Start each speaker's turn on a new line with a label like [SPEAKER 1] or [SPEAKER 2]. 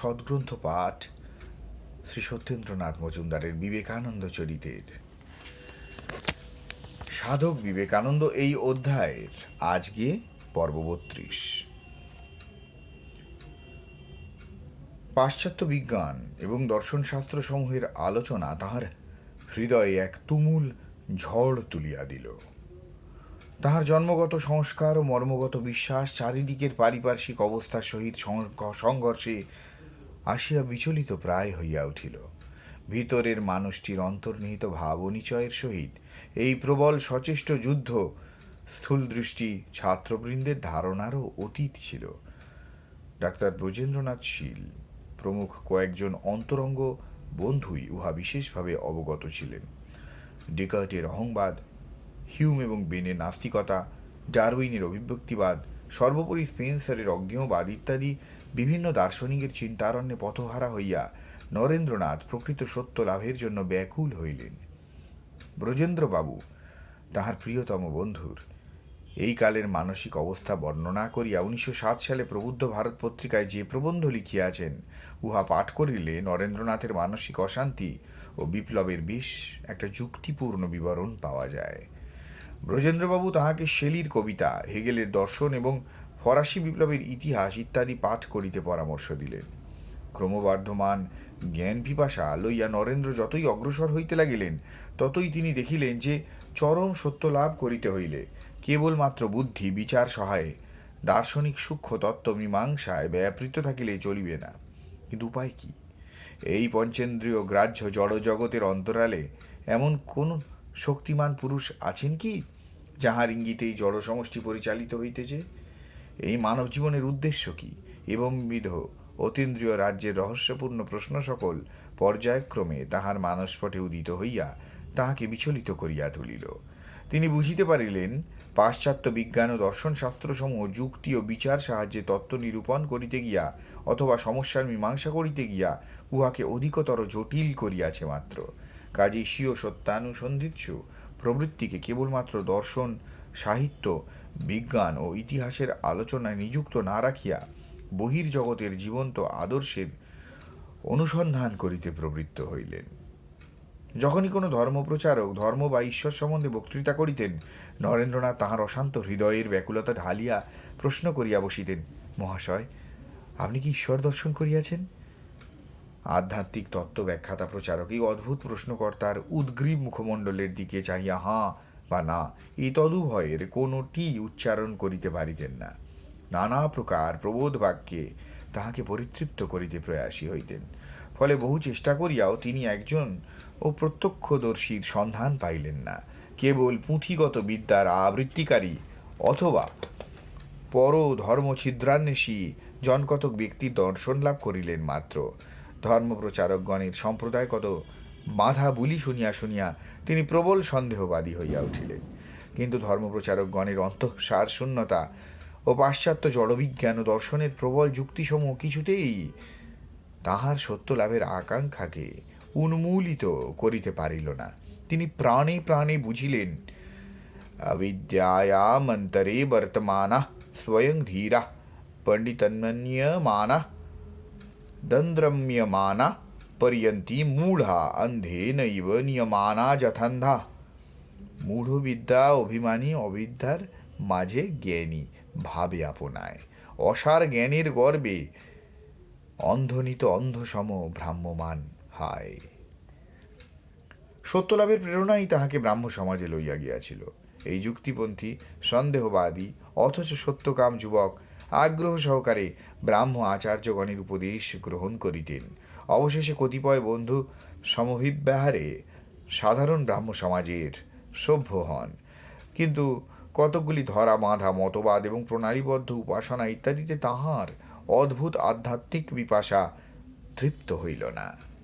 [SPEAKER 1] সদ্গ্রন্থ পাঠ শ্রী সত্যেন্দ্রনাথ মজুমদারের বিবেকানন্দ চরিতের। সাধক বিবেকানন্দ এই অধ্যায়ের আজকে পর্ব বত্রিশ পাশ্চাত্য বিজ্ঞান এবং দর্শনশাস্ত্র সমূহের আলোচনা তাহার হৃদয়ে এক তুমুল ঝড় তুলিয়া দিল। তাহার জন্মগত সংস্কার ও মর্মগত বিশ্বাস চারিদিকের পারিপার্শ্বিক অবস্থার সহিত সংঘর্ষে আসিয়া বিচলিত প্রায় হইয়া উঠিল। ভিতরের মানুষটির অন্তর্নিহিত ভাব ও নিচয়ের সহিত এই প্রবল সচেষ্ট যুদ্ধ স্থূল দৃষ্টি ছাত্রবৃন্দের ধারণারও অতীত ছিল। ডাক্তার ব্রজেন্দ্রনাথ শীল, প্রমুখ কয়েকজন অন্তরঙ্গ বন্ধুই উহা বিশেষভাবে অবগত ছিলেন। ডেকার্টের অহংবাদ, হিউম এবং বেনের নাস্তিকতা, ডারউইনের অভিব্যক্তিবাদ সর্বোপরি স্পেন্সারের অজ্ঞবাদ ইত্যাদি বিভিন্ন দার্শনিকের চিন্তারণ্যে পথহারা হইয়া নরেন্দ্রনাথ প্রকৃত সত্য লাভের জন্য ব্যাকুল হইলেন। ব্রজেন্দ্রবাবু, তাহার প্রিয়তম বন্ধুর, এই কালের মানসিক অবস্থা বর্ণনা করিয়া উনিশশো সাত সালে প্রবুদ্ধ ভারত পত্রিকায় যে প্রবন্ধ লিখিয়াছেন, উহা পাঠ করিলে নরেন্দ্রনাথের মানসিক অশান্তি ও বিপ্লবের বেশ একটা যুক্তিপূর্ণ বিবরণ পাওয়া যায়। ব্রজেন্দ্রবাবু তাহাকে শেলির কবিতা, হেগেলের দর্শন এবং ফরাসি বিপ্লবের ইতিহাস ইত্যাদি পাঠ করিতে পরামর্শ দিলেন। ক্রমবর্ধমান জ্ঞান পিপাসা লইয়া নরেন্দ্র যতই অগ্রসর হইতে লাগিলেন, ততই তিনি দেখিলেন যে চরম সত্য লাভ করিতে হইলে কেবলমাত্র বুদ্ধি, বিচার সহায়ে দার্শনিক সূক্ষ্ম তত্ত্ব মীমাংসায় ব্যাপৃত থাকিলে চলিবে না। কিন্তু উপায় কি? এই পঞ্চেন্দ্রীয় গ্রাহ্য জড়জগতের অন্তরালে এমন কোন শক্তিমান পুরুষ আছেন কি? যাহার ইঙ্গিতেই জড় সমষ্টি পরিচালিত হইতেছে, এই মানব জীবনের উদ্দেশ্য কি? এবং বিধ অতীন্দ্রিয় রাজ্যের রহস্যপূর্ণ প্রশ্ন সকল পর্যায়ক্রমে তাহার মানসপটে উদিত হইয়া তাহাকে বিচলিত করিয়া তুলিল। তিনি বুঝিতে পারিলেন, পাশ্চাত্য বিজ্ঞান ও দর্শনশাস্ত্রসমূহ যুক্তি ও বিচার সাহায্যে তত্ত্ব নিরূপণ করিতে গিয়া অথবা সমস্যার মীমাংসা করিতে গিয়া উহাকে অধিকতর জটিল করিয়াছে মাত্র। কাজেই স্বীয় সত্যানুসন্ধিৎসু প্রবৃত্তিকে কেবলমাত্র দর্শন, সাহিত্য, বিজ্ঞান ও ইতিহাসের আলোচনায় নিযুক্ত না রাখিয়া বহির্জগতের জীবন্ত আদর্শের অনুসন্ধান করিতে প্রবৃত্ত হইলেন। যখনই কোনো ধর্মপ্রচারক, ধর্ম বা ঈশ্বর সম্বন্ধে বক্তৃতা করিতেন, নরেন্দ্রনাথ তাহার অশান্ত হৃদয়ের ব্যাকুলতা ঢালিয়া প্রশ্ন করিয়া বসিতেন, মহাশয়, আপনি কি ঈশ্বর দর্শন করিয়াছেন? আধ্যাত্মিক তত্ত্ব ব্যাখ্যাতা প্রচারক, এই অদ্ভুত প্রশ্নকর্তার উদ্গ্রীব মুখমণ্ডলের দিকে চাহিয়া হাঁ বা না, এই তদুভয়ের কোনোটি উচ্চারণ করিতে পারিতেন না। নানা প্রকার প্রবোধ বাক্যে তাহাকে পরিতৃপ্ত করিতে প্রয়াসী হইতেন। ফলে বহু চেষ্টা করিয়াও তিনি একজন ও প্রত্যক্ষদর্শীর সন্ধান পাইলেন না। কেবল পুঁথিগত বিদ্যার আবৃত্তিকারী অথবা পর ধর্মছিদ্রান্বেষী জনকতক ব্যক্তির দর্শন লাভ করিলেন মাত্র। ধর্মপ্রচারকগণের সম্প্রদায়গত বাধা বুলি শুনিয়া শুনিয়া তিনি প্রবল সন্দেহবাদী হইয়া উঠিলেন। কিন্তু ধর্মপ্রচারকগণের অন্তঃসার শূন্যতা ও পাশ্চাত্য জড়বিজ্ঞান ও দর্শনের প্রবল যুক্তিসমূহ কিছুতেই তাহার সত্য লাভের আকাঙ্ক্ষাকে উন্মূলিত করিতে পারিল না। তিনি প্রাণে প্রাণে বুঝিলেন, অবিদ্যায়ামন্তরে বর্তমানা স্বয়ং ধীরা পণ্ডিতন্যমানা दन्द्रम्यमाना पर्यन्ती মূঢ়া অন্ধে নৈব নিয়মানা যথান্ধা মূঢ়বিদ্যা অভিমানী অবিদ্যার মাঝে জ্ঞানী ভাবে আপনায় অসার জ্ঞানের গর্বে অন্ধনীত অন্ধসম ভ্রাম্যমান হায় সত্যলাভের প্রেরণাই তাহাকে ব্রাহ্ম সমাজে লইয়া গিয়াছিল এই যুক্তিপন্থী সন্দেহবাদী অথচ সত্যকাম যুবক আগ্রহ সহকারে ব্রাহ্ম আচার্যগণের উপদেশ গ্রহণ করিতেন। অবশেষে কতিপয় বন্ধু সমভিব্যাহারে সাধারণ ব্রাহ্ম সমাজের সভ্য হন। কিন্তু কতকগুলি ধরা, বাঁধা, মতবাদ এবং প্রণালীবদ্ধ উপাসনা ইত্যাদিতে তাহার অদ্ভুত আধ্যাত্মিক পিপাসা তৃপ্ত হইল না।